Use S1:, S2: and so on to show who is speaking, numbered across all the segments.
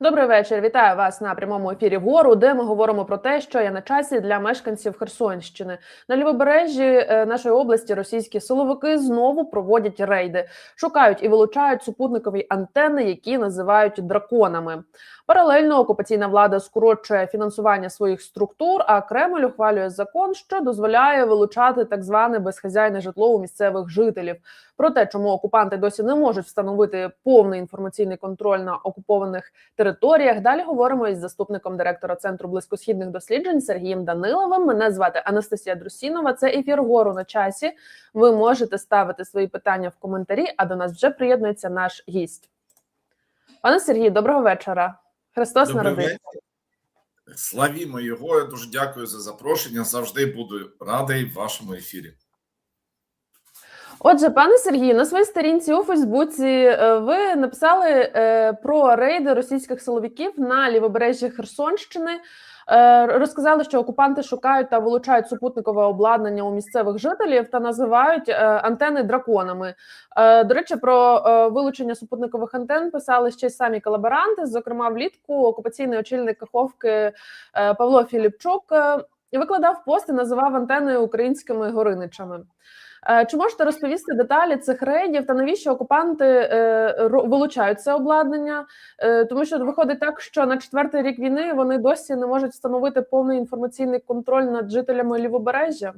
S1: Добрий вечір. Вітаю вас на прямому ефірі гору, де ми говоримо про те, що є на часі для мешканців Херсонщини. На лівобережжі е, нашої області російські силовики знову проводять рейди, шукають і вилучають супутникові антени, які називають драконами. Паралельно окупаційна влада скорочує фінансування своїх структур, а Кремль ухвалює закон, що дозволяє вилучати так зване безхазяйне житло у місцевих жителів. Про те, чому окупанти досі не можуть встановити повний інформаційний контроль на окупованих територіях. Далі говоримо із заступником директора центру близькосхідних досліджень Сергієм Даниловим. Мене звати Анастасія Друсінова. Це ефір гору на часі. Ви можете ставити свої питання в коментарі. А до нас вже приєднується наш гість. Пане Сергію, доброго вечора. Христос народився.
S2: Славімо його. Я дуже дякую за запрошення. Завжди буду радий в вашому ефірі.
S1: Отже, пане Сергію, на своїй сторінці у Фейсбуці е, ви написали е, про рейди російських силовиків на лівобережжі Херсонщини. Е, Розказали, що окупанти шукають та вилучають супутникове обладнання у місцевих жителів та називають антени драконами. До речі, про вилучення супутникових антен писали ще й самі колаборанти. Зокрема, влітку окупаційний очільник Каховки Павло Філіпчук викладав пост і називав антеною українськими гориничами. Е, Чи можете розповісти деталі цих рейдів та навіщо окупанти е, вилучають це обладнання? Е, Тому що виходить так, що на четвертий рік війни вони досі не можуть встановити повний інформаційний контроль над жителями лівобережжя.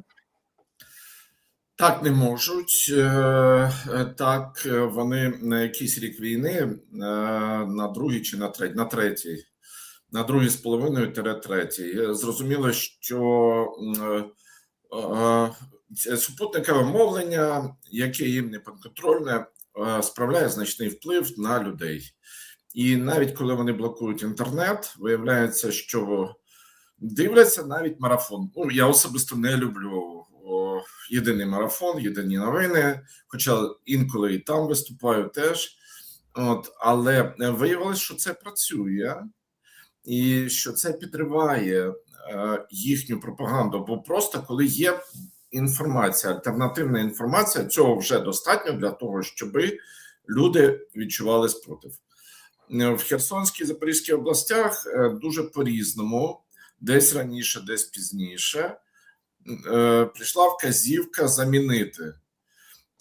S2: Так не можуть. Так, вони на якийсь рік війни, на другий чи на третій, на третій, на другий з половиною третій. Зрозуміло, що супутникове мовлення, яке їм не підконтрольне, е, справляє значний вплив на людей. І навіть коли вони блокують інтернет, виявляється, що дивляться навіть марафон. Ну, я особисто не люблю о, єдиний марафон, єдині новини, хоча інколи і там виступаю теж. От, але виявилось, що це працює, і що це підриває е, їхню пропаганду. Бо просто коли є інформація, альтернативна інформація, цього вже достатньо для того, щоб люди відчували спротив. Е, В Херсонській Запорізькій областях е, дуже по-різному, десь раніше, десь пізніше, е, прийшла вказівка замінити.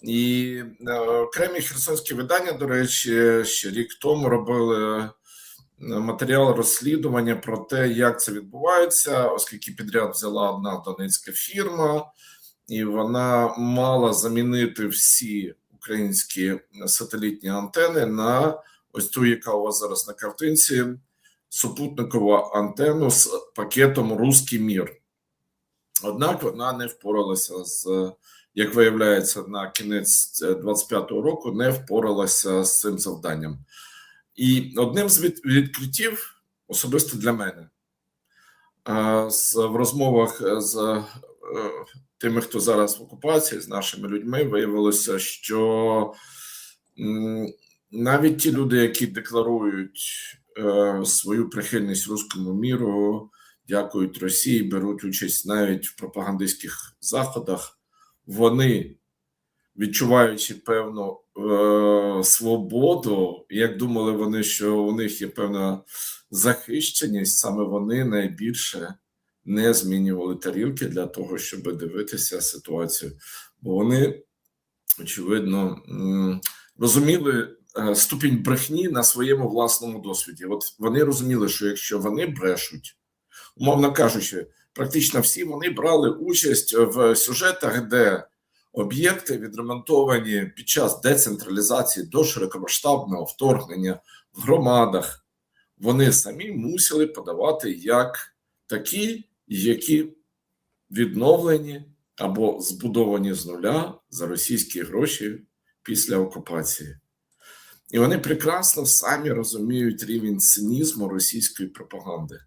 S2: І окремі херсонські видання, до речі, ще рік тому робили матеріал розслідування про те, як це відбувається, оскільки підряд взяла одна донецька фірма, і вона мала замінити всі українські сателітні антени на ось ту, яка у вас зараз на картинці, супутникову антенну з пакетом Руський мір. Однак вона не впоралася з, як виявляється, на кінець 25-го року не впоралася з цим завданням. І одним з від- відкриттів, особисто для мене, в розмовах з е, тими, хто зараз в окупації, з нашими людьми, виявилося, що навіть ті люди, які декларують е, свою прихильність руському міру, дякують Росії, беруть участь навіть в пропагандистських заходах, вони, відчуваючи певну е, свободу, як думали вони, що у них є певна захищеність, саме вони найбільше не змінювали тарілки для того, щоб дивитися ситуацію, бо вони, очевидно, розуміли е, ступінь брехні на своєму власному досвіді. От вони розуміли, що якщо вони брешуть, умовно кажучи, практично всі вони брали участь в сюжетах, де об'єкти відремонтовані під час децентралізації до широкомасштабного вторгнення в громадах, вони самі мусили подавати як такі, які відновлені або збудовані з нуля за російські гроші після окупації. І вони прекрасно самі розуміють рівень цинізму російської пропаганди.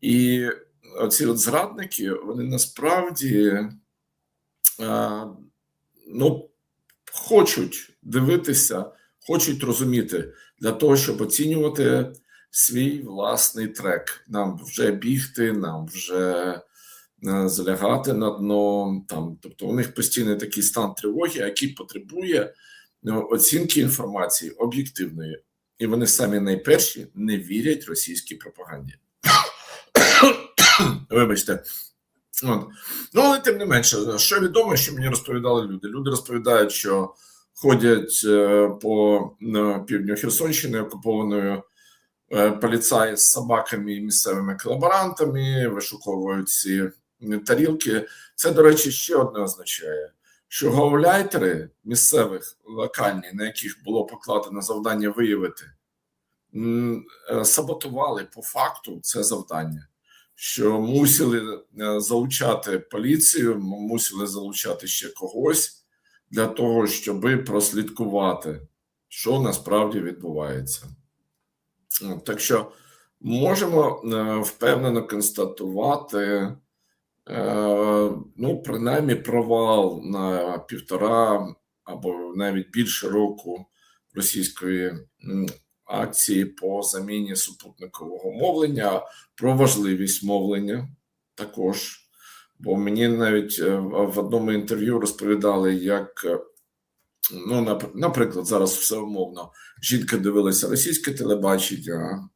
S2: І оці от зрадники, вони насправді ну, хочуть дивитися, хочуть розуміти для того, щоб оцінювати свій власний трек. Нам вже бігти, нам вже е, залягати на дно. Там, тобто у них постійний такий стан тривоги, який потребує ну, оцінки інформації об'єктивної. і вони самі найперші не вірять російській пропаганді. Вибачте. От. Ну, але тим не менше, що відомо, що мені розповідали люди. Люди розповідають, що ходять е, по півдню Херсонщини окупованою поліцаї з собаками і місцевими колаборантами, вишуковують ці тарілки. Це, до речі, ще одне означає, що гауляйтери місцевих локальні, на яких було покладено завдання виявити, е, саботували по факту це завдання. Що мусили е, залучати поліцію, мусили залучати ще когось для того, щоб прослідкувати, що насправді відбувається. Так що можемо е, впевнено констатувати, е, ну, принаймні, провал на півтора або навіть більше року російської акції по заміні супутникового мовлення, про важливість мовлення також. Бо мені навіть е, в одному інтерв'ю розповідали, як, ну, нап- наприклад, зараз все умовно, жінка дивилася російське телебачення,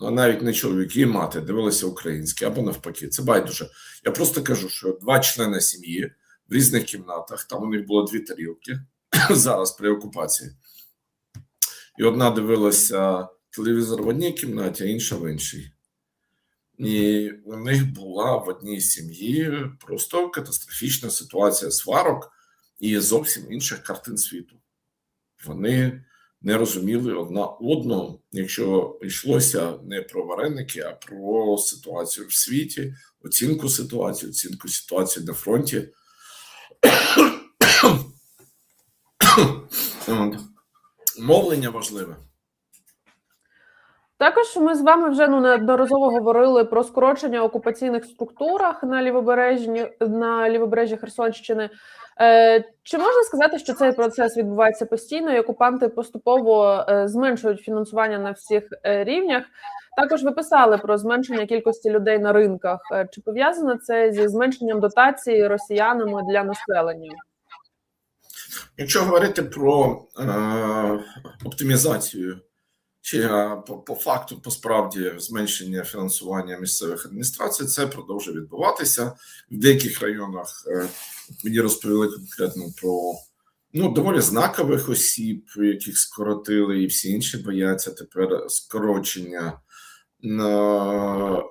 S2: а навіть не чоловік, її мати дивилася українське або навпаки. Це байдуже. Я просто кажу, що два члени сім'ї в різних кімнатах, там у них було дві тарілки зараз при окупації. І одна дивилася телевізор в одній кімнаті, а інша в іншій. І у них була в одній сім'ї просто катастрофічна ситуація сварок і зовсім інших картин світу. Вони не розуміли одна одного, якщо йшлося не про вареники, а про ситуацію в світі, оцінку ситуації, оцінку ситуації на фронті. Мовлення важливе.
S1: Також ми з вами вже ну неодноразово говорили про скорочення окупаційних структурах на лівобережні на лівобережжі Херсонщини. Е, чи можна сказати, що цей процес відбувається постійно, і окупанти поступово е, зменшують фінансування на всіх е, рівнях? Також ви писали про зменшення кількості людей на ринках. Е, Чи пов'язано це зі зменшенням дотації росіянами для населення?
S2: Якщо говорити про е, оптимізацію, чи по, по факту, по справді, зменшення фінансування місцевих адміністрацій, це продовжує відбуватися. В деяких районах е, мені розповіли конкретно про ну, доволі знакових осіб, яких скоротили, і всі інші бояться тепер скорочення. На,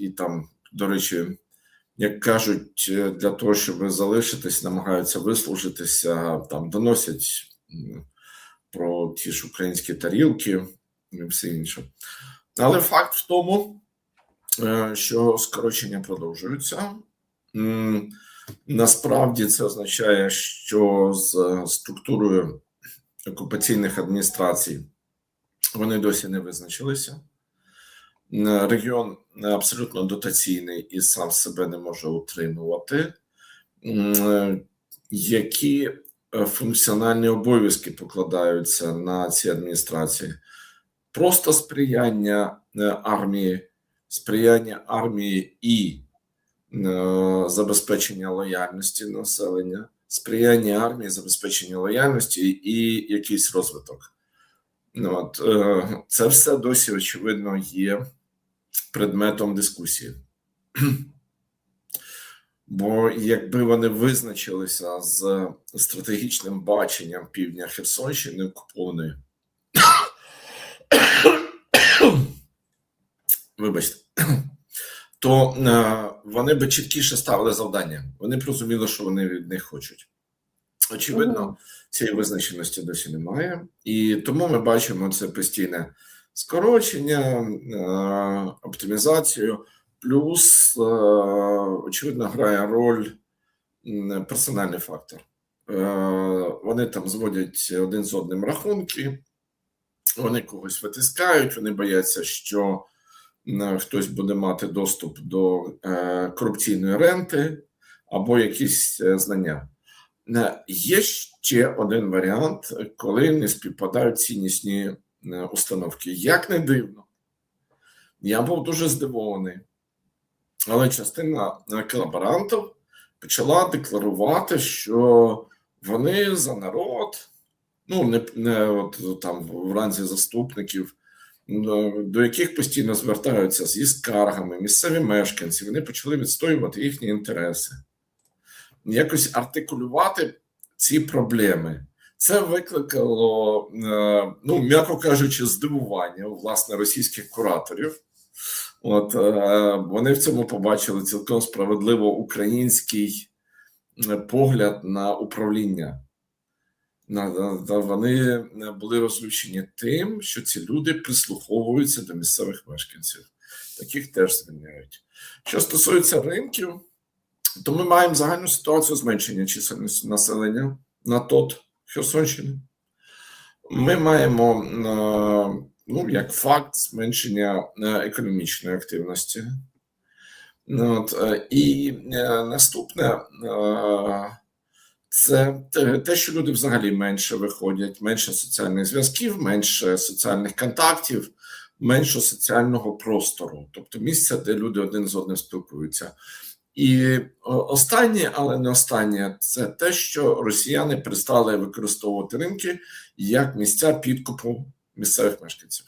S2: і там, до речі, як кажуть, е, для того, щоб залишитись, намагаються вислужитися, там доносять про ті ж українські тарілки і все інше. Але факт в тому, е, що скорочення продовжуються. Насправді це означає, що з структурою окупаційних адміністрацій вони досі не визначилися. Регіон абсолютно дотаційний і сам себе не може утримувати. Е, Які функціональні обов'язки покладаються на ці адміністрації? Просто сприяння е, армії, сприяння армії і е, забезпечення лояльності населення, сприяння армії, забезпечення лояльності і якийсь розвиток. Ну, От, е, це все досі, очевидно, є предметом дискусії. Бо якби вони визначилися з стратегічним баченням півдня Херсонщини окупованої, вибачте, то е, вони би чіткіше ставили завдання. Вони б розуміли, що вони від них хочуть. Очевидно, цієї визначеності досі немає, і тому ми бачимо це постійне скорочення, е, оптимізацію, плюс, е, очевидно, грає роль персональний фактор. Е, Вони там зводять один з одним рахунки, вони когось витискають, вони бояться, що хтось буде мати доступ до е, корупційної ренти або якісь е, знання. Є ще один варіант, коли не співпадають ціннісні установки. Як не дивно, я був дуже здивований, але частина е, колаборантів почала декларувати, що вони за народ, ну не, не от там в ранзі заступників, ну, до яких постійно звертаються зі скаргами місцеві мешканці. Вони почали відстоювати їхні інтереси, якось артикулювати ці проблеми. Це викликало, е, ну м'яко кажучи, здивування власне російських кураторів. От е, вони в цьому побачили цілком справедливо український е, погляд на управління. Вони були розлючені тим, що ці люди прислуховуються до місцевих мешканців. Таких теж звільняють. Що стосується ринків, то ми маємо загальну ситуацію зменшення чисельності населення на ТОТ Херсонщини. Ми маємо, ну, як факт, зменшення економічної активності. От, І наступне це те, що люди взагалі менше виходять, менше соціальних зв'язків, менше соціальних контактів, менше соціального простору, тобто місця, де люди один з одним спілкуються. І останнє, але не останнє, це те, що росіяни перестали використовувати ринки як місця підкупу місцевих мешканців.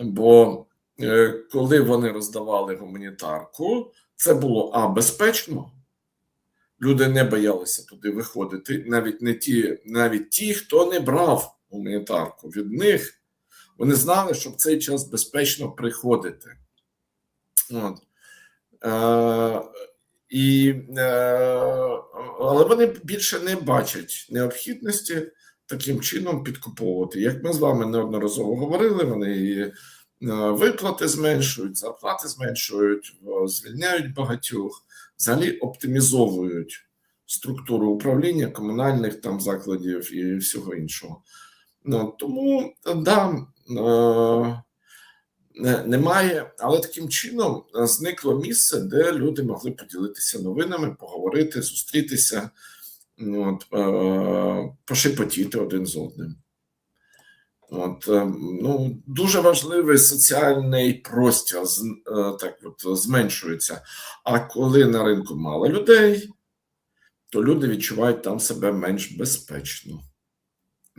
S2: Бо е, коли вони роздавали гуманітарку, це було а безпечно. Люди не боялися туди виходити, навіть не ті, навіть ті, хто не брав гуманітарку від них, вони знали, що в цей час безпечно приходити. От. Е, і, е, Але вони більше не бачать необхідності таким чином підкуповувати. Як ми з вами неодноразово говорили, вони е, виплати зменшують, зарплати зменшують, звільняють багатьох, взагалі оптимізовують структуру управління комунальних там закладів і всього іншого. Ну, Тому да. Е, немає, але таким чином е, зникло місце, де люди могли поділитися новинами, поговорити, зустрітися, от, е, пошепотіти один з одним. От, е, ну, Дуже важливий соціальний простір так от, зменшується. А коли на ринку мало людей, то люди відчувають там себе менш безпечно.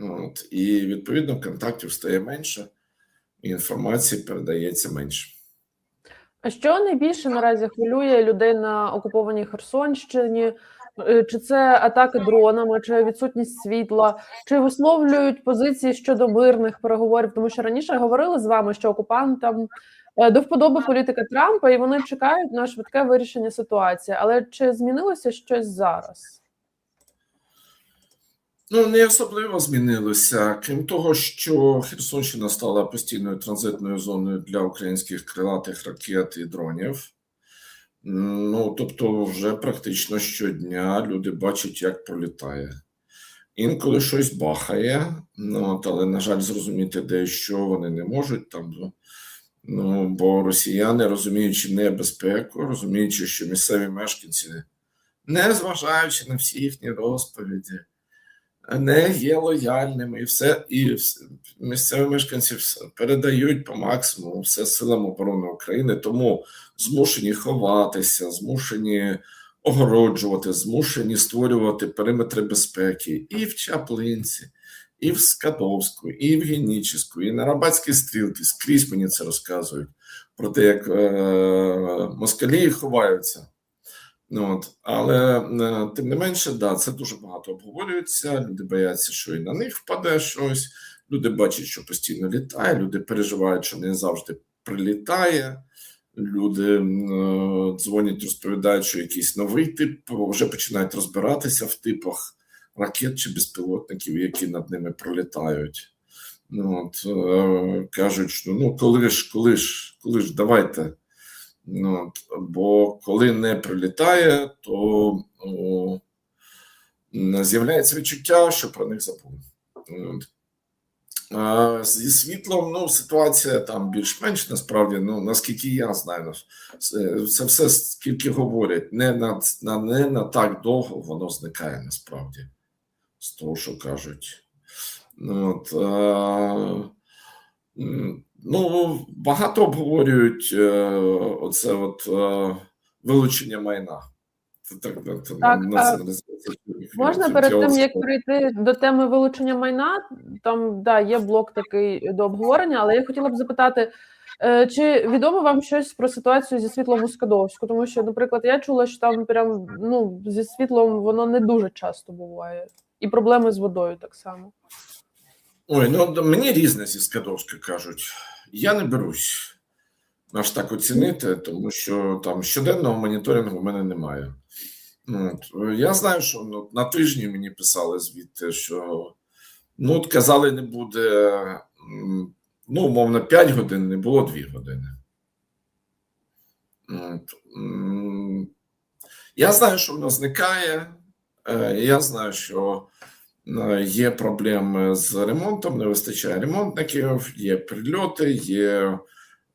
S2: От, І відповідно контактів стає менше інформації передається менше.
S1: А що найбільше наразі хвилює людей на окупованій Херсонщині? Е, чи це атаки дронами, чи відсутність світла, чи висловлюють позиції щодо мирних переговорів? Тому що раніше говорили з вами, що окупантам е, до вподоби політика Трампа, і вони чекають на швидке вирішення ситуації. Але чи змінилося щось зараз?
S2: Ну, не особливо змінилося. Крім того, що Херсонщина стала постійною транзитною зоною для українських крилатих ракет і дронів. Ну, тобто, вже практично щодня люди бачать, як пролітає. Інколи щось бахає, ну, але, на жаль, зрозуміти, де що вони не можуть там. Ну, бо росіяни, розуміючи небезпеку, розуміючи, що місцеві мешканці, не зважаючи на всі їхні розповіді не є лояльними, і все і місцеві мешканці передають по максимуму все силам оборони України, тому змушені ховатися, змушені огороджувати, змушені створювати периметри безпеки і в Чаплинці, і в Скадовську, і в Генічеську, і на Рабатській стрілці. Скрізь мені це розказують про те, як е, москалі ховаються. От. Але е, тим не менше, да, це дуже багато обговорюється. Люди бояться, що і на них впаде щось. Люди бачать, що постійно літає. Люди переживають, що не завжди прилітає. Люди е, дзвонять, розповідають, що якийсь новий тип вже починають розбиратися в типах ракет чи безпілотників, які над ними пролітають. От, е, Кажуть, що ну коли ж, коли ж, коли ж, давайте. Ну, Бо коли не прилітає, то о, з'являється відчуття, що про них забули. А Зі світлом ну, ситуація там більш-менш насправді, ну наскільки я знаю, це все скільки говорять, не на на, не на так довго воно зникає насправді, з того, що кажуть. От, а, Ну, багато обговорюють е, оце от е, вилучення майна. Це так, це
S1: Так,
S2: націоналізація.
S1: Можна перед тим як перейти до теми вилучення майна, там да є блок такий до обговорення, але я хотіла б запитати, е, чи відомо вам щось про ситуацію зі світлом у Скадовську? Тому що, наприклад, я чула, що там прям ну зі світлом воно не дуже часто буває, і проблеми з водою так само.
S2: Ой, ну мені різне зі Скадовська кажуть. Я не берусь аж так оцінити, тому що там щоденного моніторингу в мене немає. От. Я знаю, що ну, на тижні мені писали звідти, що ну, от казали, не буде, ну, умовно, 5 годин, не було 2 години. От. Я знаю, що воно зникає. Е, Я знаю, що є проблеми з ремонтом, не вистачає ремонтників, є прильоти, є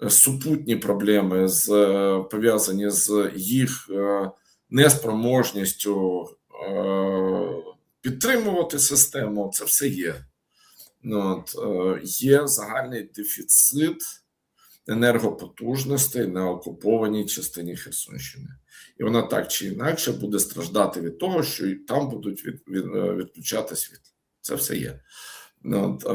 S2: е, супутні проблеми з, е, пов'язані з їх е, неспроможністю е, підтримувати систему. Це все є. Ну, От, е, є загальний дефіцит енергопотужностей на окупованій частині Херсонщини. І вона так чи інакше буде страждати від того, що і там будуть від, від, е, відключати світло. Це все є. Ну, е,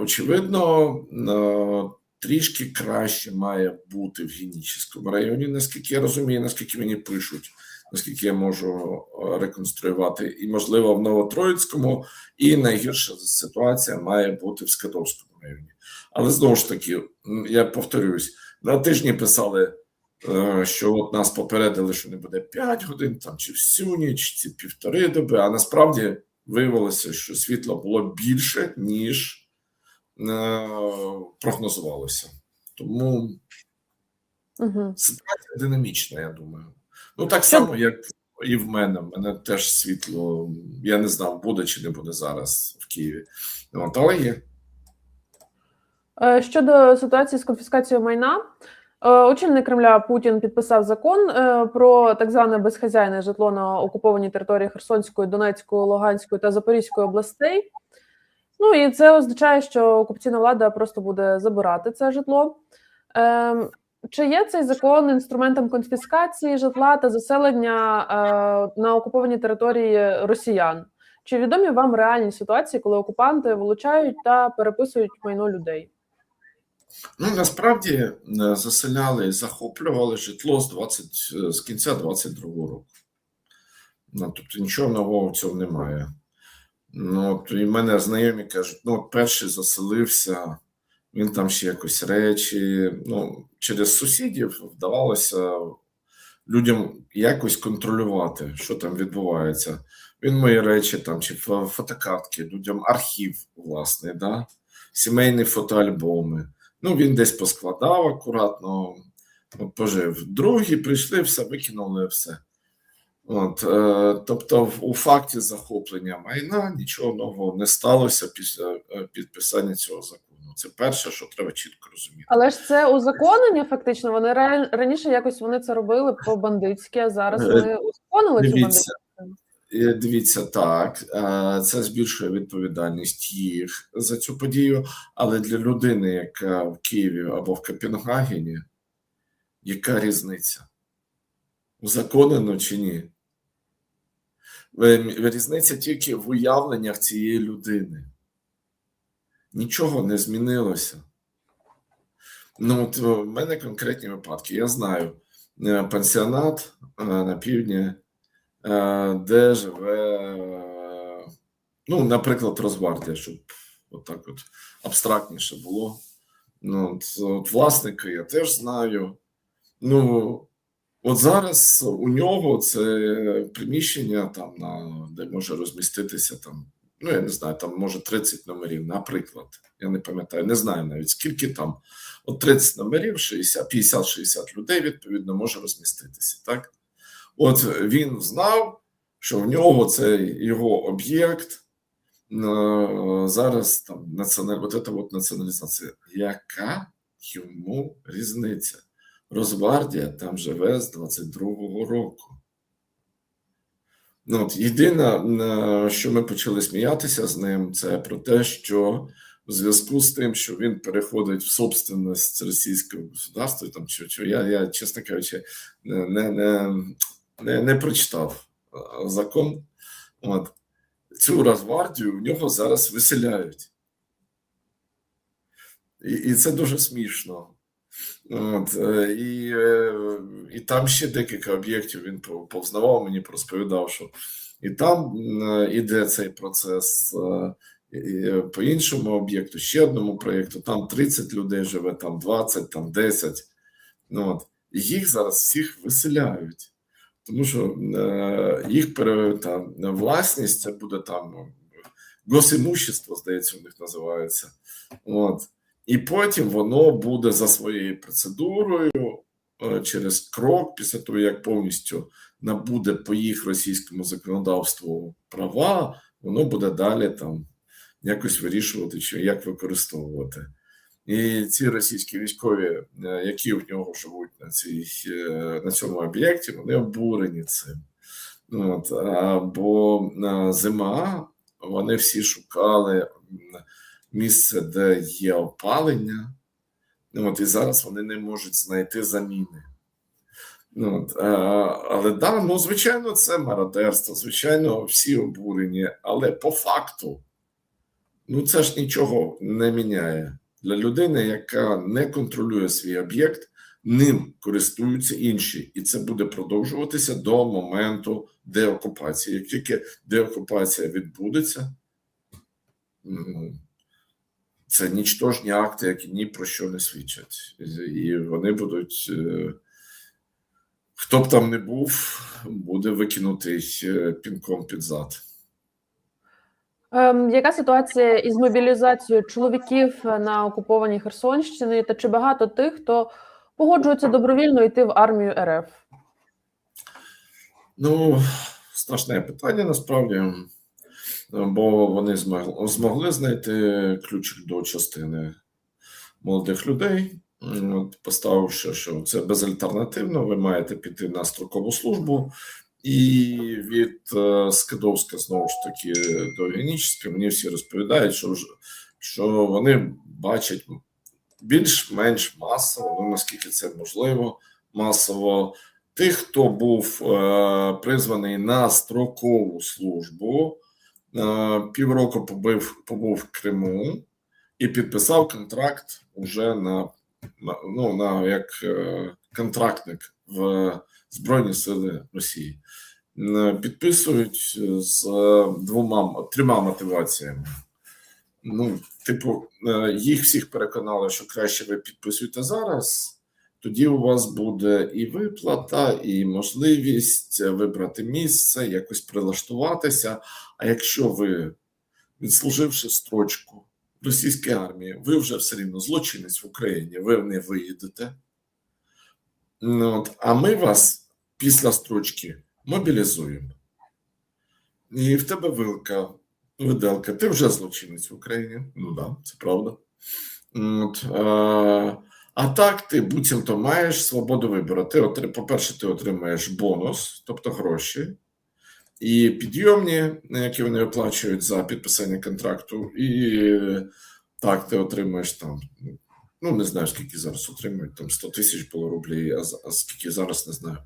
S2: очевидно, е, трішки краще має бути в Генічському районі, наскільки я розумію, наскільки мені пишуть, наскільки я можу реконструювати, і можливо в Новотроїцькому, і найгірша ситуація має бути в Скадовському районі. Але знову ж таки, я повторюсь, на тижні писали, що от нас попередили, що не буде 5 годин, там чи всю ніч, чи півтори доби. А насправді виявилося, що світла було більше, ніж е, прогнозувалося. Тому
S1: Угу.
S2: ситуація динамічна, я думаю. Ну, так само, як і в мене. В мене теж світло. Я не знав, буде чи не буде зараз в Києві. Але є.
S1: Е, Щодо ситуації з конфіскацією майна, е, очільник Кремля Путін підписав закон е, про так зване безхазяйне житло на окупованій території Херсонської, Донецької, Луганської та Запорізької областей. Ну і це означає, що окупаційна влада просто буде забирати це житло. Ем, Чи є цей закон інструментом конфіскації житла та заселення е, на окупованій території росіян? Чи відомі вам реальні ситуації, коли окупанти вилучають та переписують майно людей?
S2: Ну, насправді е, заселяли і захоплювали житло з 20, е, з кінця 22-го року. Ну, тобто нічого нового в цьому немає. Ну, от, і мене знайомі кажуть, ну, перший заселився, він там ще якось речі. Ну, через сусідів вдавалося людям якось контролювати, що там відбувається. Він мої речі там, чи фотокартки, людям архів власний, да? сімейні фотоальбоми. Ну, він десь поскладав акуратно, от, пожив. Другі прийшли, все викинули все. От, е, тобто, у факті захоплення майна нічого нового не сталося після е, підписання цього закону. Це перше, що треба чітко розуміти.
S1: Але ж це узаконення, фактично. Вони ра- раніше якось вони це робили по-бандитськи, а зараз
S2: Е,
S1: вони узаконили цю бандитську.
S2: Е, дивіться, так, е, це збільшує відповідальність їх за цю подію, але для людини, яка в Києві або в Копенгагені, яка різниця? Узаконено чи ні? Е, Різниця тільки в уявленнях цієї людини. Нічого не змінилося. Ну, от в мене конкретні випадки. Я знаю е, пансіонат е, на півдні, е, де живе, е, ну, наприклад, Розвардія, щоб отак от абстрактніше було. Ну, от, от власника я теж знаю. Ну, от зараз у нього це приміщення, там, на, де може розміститися там, ну, я не знаю, там може 30 номерів, наприклад. Я не пам'ятаю, не знаю навіть скільки там. От 30 номерів, 60, 50-60 людей, відповідно, може розміститися. Так? От він знав, що в нього цей його об'єкт е, зараз там національ... от це от націоналізація. Яка йому різниця? Розвардія там живе з 22-го року. Ну, от, єдине, що ми почали сміятися з ним, це про те, що в зв'язку з тим, що він переходить в собственність російського государства, там чи, чи я, я, чесно кажучи, не, не, не, не, прочитав закон. От. Цю Росгвардію в нього зараз виселяють. І, і це дуже смішно. От, е, і, е, і там ще декілька об'єктів він повзнавав, мені розповідав, що і там е, іде цей процес. По іншому об'єкту, ще одному проєкту, там 30 людей живе, там 20, там 10. Ну, от. Їх зараз всіх виселяють. Тому що е, їх там, власність це буде там ну, госімущество, здається, у них називається. От. І потім воно буде за своєю процедурою е, через крок, після того, як повністю набуде по їх російському законодавству права, воно буде далі там якось вирішувати, чи як використовувати. І ці російські військові, е, які в нього живуть на, цій, е, на цьому об'єкті, вони обурені цим. От, бо е, зима, вони всі шукали місце, де є опалення, от, і зараз вони не можуть знайти заміни. От, але да, ну звичайно, це мародерство, звичайно, всі обурені, але по факту, ну це ж нічого не міняє для людини, яка не контролює свій об'єкт, ним користуються інші, і це буде продовжуватися до моменту деокупації. Як тільки деокупація відбудеться, це нічтожні акти, які ні про що не свідчать, і вони будуть. е, Хто б там не був, буде викинутий е, пінком під зад.
S1: Ем, яка ситуація із мобілізацією чоловіків на окупованій Херсонщині? Та чи багато тих, хто погоджується добровільно йти в армію РФ?
S2: Ну, страшне питання насправді, бо вони змогли знайти ключик до частини молодих людей, поставивши, що це безальтернативно, ви маєте піти на строкову службу. І від е, Скадовська, знову ж таки, до Генічська, мені всі розповідають, що, що вони бачать більш-менш масово, ну наскільки це можливо, масово. Тих, хто був е, призваний на строкову службу, е, півроку побив, побув в Криму і підписав контракт уже на, ну, на як контрактник в Збройні Сили Росії. Е, Підписують з двома трьома мотиваціями. Ну, типу, е, їх всіх переконали, що краще ви підписуєте зараз. Тоді у вас буде і виплата, і можливість вибрати місце, якось прилаштуватися. А якщо ви, відслуживши строчку російській армії, ви вже все рівно злочинець в Україні, ви не виїдете. Ну, от, а ми вас після строчки мобілізуємо. І в тебе вилка, виделка, ти вже злочинець в Україні. Ну да, це правда. От, е, а так, ти буцімто маєш свободу вибору. Ти по-перше, ти отримаєш бонус, тобто гроші, і підйомні, які вони оплачують за підписання контракту, і е, так, ти отримаєш там. Ну, не знаю, скільки зараз отримують, там 100 тисяч було рублів, а, а скільки зараз не знаю.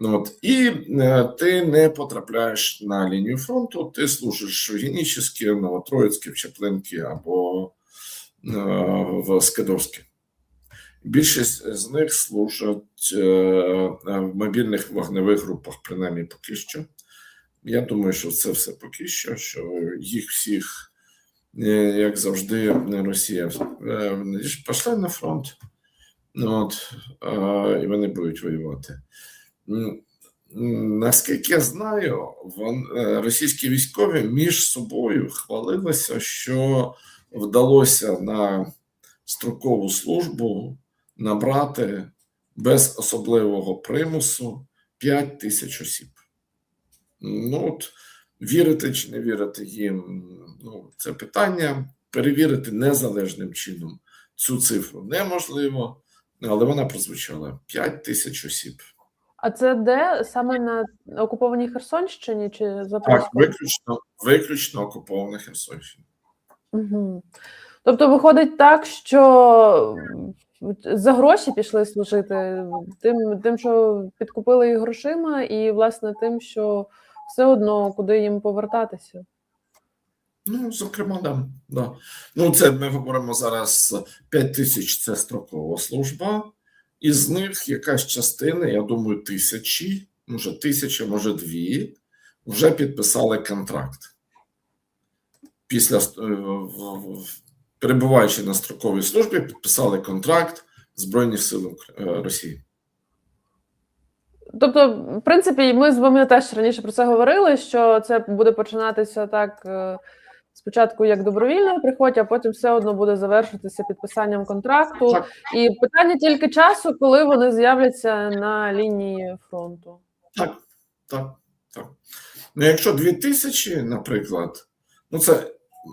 S2: Ну, от, і е, ти не потрапляєш на лінію фронту, ти служиш в Генічеській, Новотроїцькій, в Чаплинці або е, в Скадовській. Більшість з них служать е, в мобільних вогневих групах, принаймні поки що. Я думаю, що це все поки що, що їх всіх, як завжди, Росія е, пішла на фронт, от, е, і вони будуть воювати. Наскільки я знаю, е, російські військові між собою хвалилися, що вдалося на строкову службу набрати без особливого примусу 5 тисяч осіб. Ну, от, вірити чи не вірити їм, ну, це питання. Перевірити незалежним чином цю цифру неможливо, але вона прозвучала 5 тисяч осіб.
S1: А це де саме на окупованій Херсонщині чи
S2: Так, виключно, виключно окупована Херсонщина.
S1: Угу. Тобто виходить так, що за гроші пішли служити тим, тим, що підкупили їх грошима, і власне тим, що все одно куди їм повертатися.
S2: Ну, зокрема, да. да. Ну, це ми говоримо зараз 5 тисяч це строкова служба, із них якась частина, я думаю, тисячі, може тисяча, може дві, вже підписали контракт. Після е, перебуваючи на строковій службі, підписали контракт Збройних сил е, Росії.
S1: Тобто, в принципі, ми з вами теж раніше про це говорили, що це буде починатися так е, спочатку як добровільне приходь, а потім все одно буде завершитися підписанням контракту.
S2: Так.
S1: І питання тільки часу, коли вони з'являться на лінії фронту.
S2: Так, так, так. Ну, якщо дві тисячі, наприклад, ну це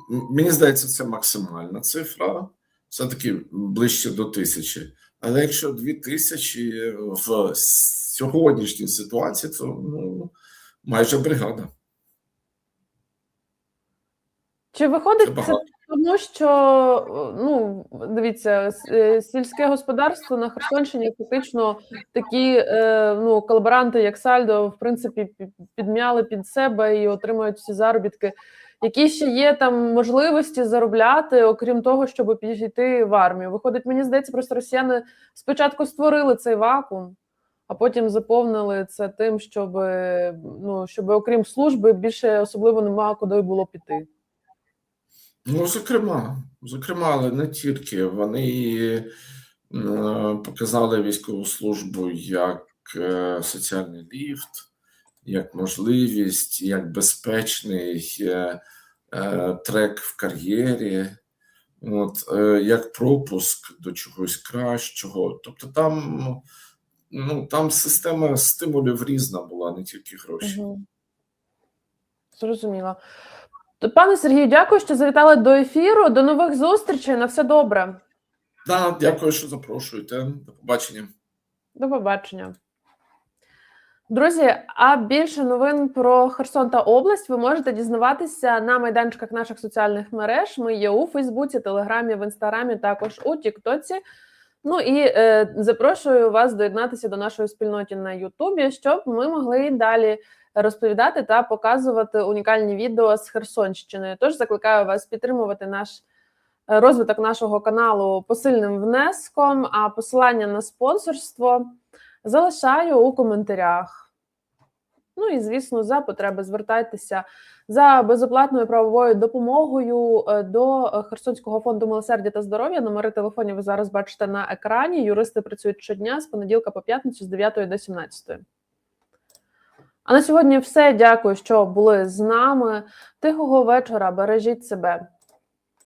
S2: мені здається, це максимальна цифра, все-таки ближче до тисячі. Але якщо дві тисячі в сьогоднішній ситуації, то ну, майже бригада.
S1: Чи виходить
S2: Це
S1: це тому, що е, ну дивіться, е, сільське господарство на Херсонщині фактично такі е, ну колаборанти, як Сальдо, в принципі, пі- підмяли під себе і отримують всі заробітки. Які ще є там можливості заробляти, окрім того, щоб підійти в армію? Виходить, мені здається, просто росіяни спочатку створили цей вакуум, а потім заповнили це тим, щоб ну щоб окрім служби більше особливо нема куди було піти.
S2: Ну, зокрема, зокрема, але не тільки. Вони е, показали військову службу як е, соціальний ліфт, як можливість, як безпечний е, е, трек в кар'єрі, от, е, як пропуск до чогось кращого. Тобто там, ну, там система стимулів різна була, не тільки гроші.
S1: Угу. Зрозуміло. Пане Сергію, дякую, що завітали до ефіру. До нових зустрічей. На все добре.
S2: Да, дякую, що запрошуєте. До побачення.
S1: До побачення. Друзі, а більше новин про Херсон та область ви можете дізнаватися на майданчиках наших соціальних мереж. Ми є у Фейсбуці, Телеграмі, в Інстаграмі, також у Тіктоці. Ну і е, запрошую вас доєднатися до нашої спільноти на Ютубі, щоб ми могли далі розповідати та показувати унікальні відео з Херсонщини. Тож закликаю вас підтримувати наш е, розвиток нашого каналу посильним внеском, а посилання на спонсорство залишаю у коментарях. Ну і звісно, за потреби звертайтеся за безоплатною правовою допомогою е, до е, Херсонського фонду милосердя та здоров'я. Номери телефонів ви зараз бачите на екрані. Юристи працюють щодня з понеділка по п'ятницю з 9 до 17. А на сьогодні все. Дякую, що були з нами. Тихого вечора. Бережіть себе.